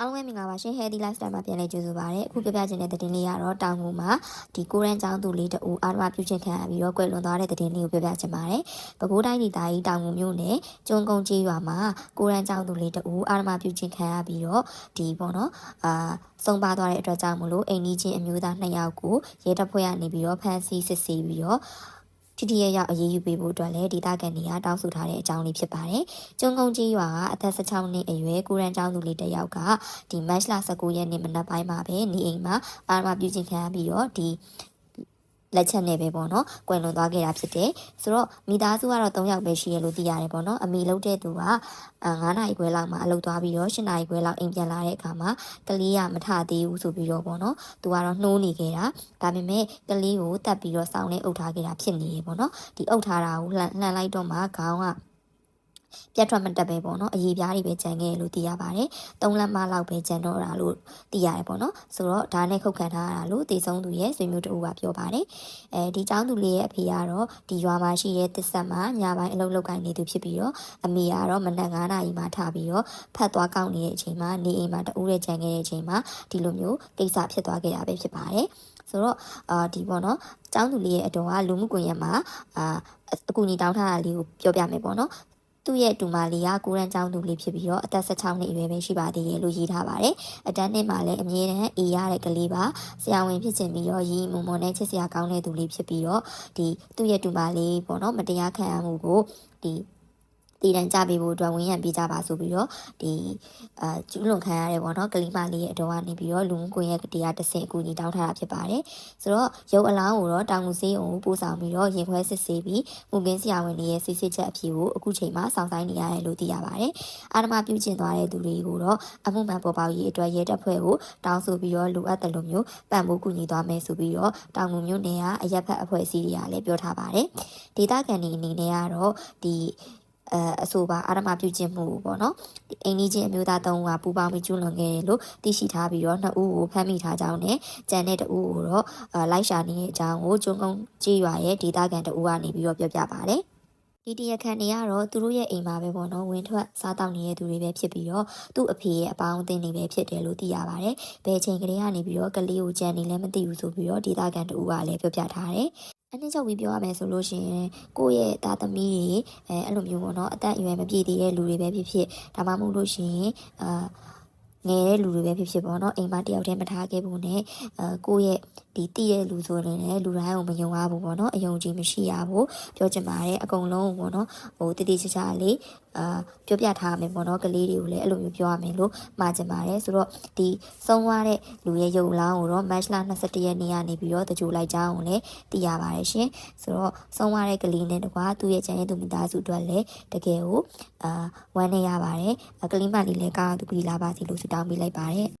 အားလုံးပဲမင်္ဂလာပါရှင် Healthy Lifestyle မှာပြန်လည်ကြိုဆိုပါရစေအခုပြပြခြင်းတဲ့သတင်းလေးကတော့တောင်ငူမှာဒီကိုရန်ကျောင်းသူလေးတူအားလုံးပြုချင်ခံရပြီးတော့ကွယ်လွန်သွားတဲ့သတင်းလေးကိုပြပြခြင်းပါတယ်ပဲခူးတိုင်းဒေသကြီးတောင်ငူမြို့နယ်ကျွန်းကုန်းကြီးရွာမှာကိုရန်ကျောင်းသူလေးတူအားလုံးပြုချင်ခံရပြီးတော့ဒီပေါ့နော်အာဆုံးပါသွားတဲ့အတွက်ကြောင့်မလို့အိမ်ကြီးချင်းအမျိုးသား2ယောက်ကိုရဲတပ်ဖွဲ့ကနေပြီးတော့ဖမ်းဆီးစစ်ဆေးပြီးတော့ ထိထိရရအရေးယူပေးဖို့အတွက်လည်းဒေသခံတွေကတောင်းဆိုထားတဲ့အကြောင်းလေးဖြစ်ပါတယ်။ကျွန်းကုန်းကြီးရွာကအသက်16နှစ်အရွယ်ကိုရန်ကျောင်းသူလေးတစ်ယောက်ကဒီမတ်လ19ရက်နေ့မနက်ပိုင်းမှာပဲနေအိမ်မှာအာမပြုချင်ခံရပြီးတော့ဒီ လက်ချက်နဲ့ပဲပေါ့နော်။ကွယ်လွန်သွားခဲ့တာဖြစ်တယ်။ဆိုတော့မိသားစုကတော့3ယောက်ပဲရှိရလို့သိရတယ်ပေါ့နော်။အမိလုပ်တဲ့သူကအာ9နာရီခွဲလောက်မှအလုပ်သွားပြီးတော့10နာရီခွဲလောက်အိမ်ပြန်လာတဲ့အခါမှာကလေးကမထသေးဘူးဆိုပြီးတော့ပေါ့နော်။သူကတော့နှိုးနေခဲ့တာ။ဒါပေမဲ့ကလေးကိုတတ်ပြီးတော့စောင်းနဲ့အုပ်ထားခဲ့တာဖြစ်နေရေပေါ့နော်။ဒီအုပ်ထားတာကိုလှန်လှန်လိုက်တော့မှခေါင်းက ပြတ်ထွက်မတက်ပဲပေါ့နော်အရေးပြားတွေပဲကြံခဲ့လို့သိရပါတယ်။၃လက်မလောက်ပဲကြံတော့တာလို့သိရတယ်ပေါ့နော်။ဆိုတော့ဒါနဲ့ခုတ်ခံထားရတာလို့တေဆုံးသူရဲ့ဆွေမျိုးတူကပြောပါတယ်။အဲဒီចောင်းသူလေးရဲ့အဖေကတော့ဒီရွာမှာရှိတဲ့တစ်ဆက်မှာညပိုင်းအလုပ်လုပ်ကိုင်နေသူဖြစ်ပြီးတော့အမေကတော့မနက်9နာရီမှထပြီးတော့ဖတ်သွားကောက်နေတဲ့အချိန်မှာနေအိမ်မှာတူးတဲ့ကြံခဲ့တဲ့အချိန်မှာဒီလိုမျိုးကိစ္စဖြစ်သွားခဲ့တာပဲဖြစ်ပါတယ်။ဆိုတော့အာဒီပေါ့နော်ចောင်းသူလေးရဲ့အတော်ကလူမှုကွန်ရက်မှာအာအကူအညီတောင်းထားတာလေးကိုပြောပြမယ်ပေါ့နော် သူ့ရဲ့တူမလေးကကိုရန်ကျောင်းသူလေးဖြစ်ပြီးတော့အသက်16နှစ်အရွယ်ပဲရှိပါသေးတယ်လို့ရေးထားပါတယ်။အတန်းနှစ်မှာလည်းအမြဲတမ်းအေးရတဲ့ကလေးပါ။ဆရာဝန်ဖြစ်ချင်ပြီးတော့ရီမုံမုံနဲ့ချစ်စရာကောင်းတဲ့သူလေးဖြစ်ပြီးတော့ဒီသူ့ရဲ့တူမလေးပေါ့နော်မတရားခံရမှုကိုဒီ တည်တံကြပေးဖို့အတွက်ဝန်ရံပေးကြပါဆိုပြီးတော့ဒီအာကျူးလွန်ခံရတဲ့ပေါ့နော်ကလေးမလေးရဲ့အတော်ကနေပြီးတော့လူမှုကွန်ရက်တရားတစ်ဆင့်အကူအညီတောင်းထားတာဖြစ်ပါတယ်ဆိုတော့ရုပ်အလောင်းကိုတော့တောင်ငူစေးအောင်ပို့ဆောင်ပြီးတော့ရင်ခွဲစစ်ဆေးပြီးမူကင်းဆရာဝန်တွေရဲ့စစ်ဆေးချက်အဖြစ်ကိုအခုချိန်မှာစောင့်ဆိုင်းနေရတယ်လို့သိရပါတယ်အာဓမပြုကျင့်သွားတဲ့သူတွေကိုတော့အမှုမှန်ပေါ်ပေါက်ရေးအတွက်ရဲတပ်ဖွဲ့ကိုတောင်းဆိုပြီးတော့လိုအပ်တယ်လို့မျိုးပံ့ပိုးကူညီသွားမယ်ဆိုပြီးတော့တောင်ငူမြို့နယ်ကအရက်ဖက်အဖွဲ့အစည်းတွေကလည်းပြောထားပါတယ်ဒေသခံတွေအနေနဲ့ကတော့ဒီ အဲအဆိုပါအာရမပြုကျင့်မှုပေါ့နော်ဒီအိမ်ကြီးချင်းအမျိုးသားသုံးဦးကပူပေါင်းပြီးကျူးလွန်ခဲ့တယ်လို့သိရှိထားပြီးတော့နှစ်ဦးကိုဖမ်းမိထားကြောင်းနဲ့ကြံတဲ့တဦးကိုတော့အာလိုက်ရှာနေတဲ့အကြောင်းကိုကျွန်းကုန်းကြီးရွာရဲ့ဒေသခံတဦးကနေပြီးတော့ပြောပြပါတယ်ဒီတရခန်တွေကတော့သူတို့ရဲ့အိမ်မှာပဲပေါ့နော်ဝင်ထွက်စားတောက်နေတဲ့သူတွေပဲဖြစ်ပြီးတော့သူ့အဖေရဲ့အပေါင်းအသင်းတွေပဲဖြစ်တယ်လို့သိရပါတယ်။ဘယ်ချိန်ကလေးကနေပြီးတော့ကလေးကိုကြံနေလဲမသိဘူးဆိုပြီးတော့ဒေသခံတဦးကလည်းပြောပြထားတယ်။ အနည်းချုပ်ပြီးပြောရမယ်ဆိုလို့ရှိရင်ကိုယ့်ရဲ့သားသမီးတွေအဲအဲ့လိုမျိုးပေါ့နော်အသက်အရွယ်မပြည့်သေးတဲ့လူတွေပဲဖြစ်ဖြစ်ဒါမှမဟုတ်လို့ရှိရင်အာ ငယ်တဲ့လူတွေပဲဖြစ်ဖြစ်ပေါ့နော်အိမ်မှာတယောက်တည်းမထားခဲ့ဘူးနဲ့အဲကိုယ့်ရဲ့ဒီတည့်ရဲ့လူဆိုရင်လည်းလူတိုင်းကိုမယုံရဘူးပေါ့နော်အယုံကြည်မရှိရဘူးပြောချင်ပါတယ်အကုန်လုံးပေါ့နော်ဟိုတတိချာချာလေးအာပြောပြထားမယ်ပေါ့နော်ကလေးတွေကိုလည်းအဲ့လိုမျိုးပြောရမယ်လို့မှာချင်ပါတယ်ဆိုတော့ဒီဆုံးသွားတဲ့လူရဲ့ရုပ်လောင်းကိုတော့ match လ21ရက်နေ့ကနေပြီးတော့တကြိုလိုက်ကြအောင်လည်းသိရပါတယ်ရှင်ဆိုတော့ဆုံးသွားတဲ့ကလေးနဲ့တကွာသူ့ရဲ့ကျန်တဲ့သူမိသားစုအတွက်လည်းတကယ်ကိုအာဝမ်းနေရပါတယ်ကလေးမလေးလည်းကောင်းအောင်သူကလေးလာပါစီလို့ဆုတောင်းပေးလိုက်ပါတယ်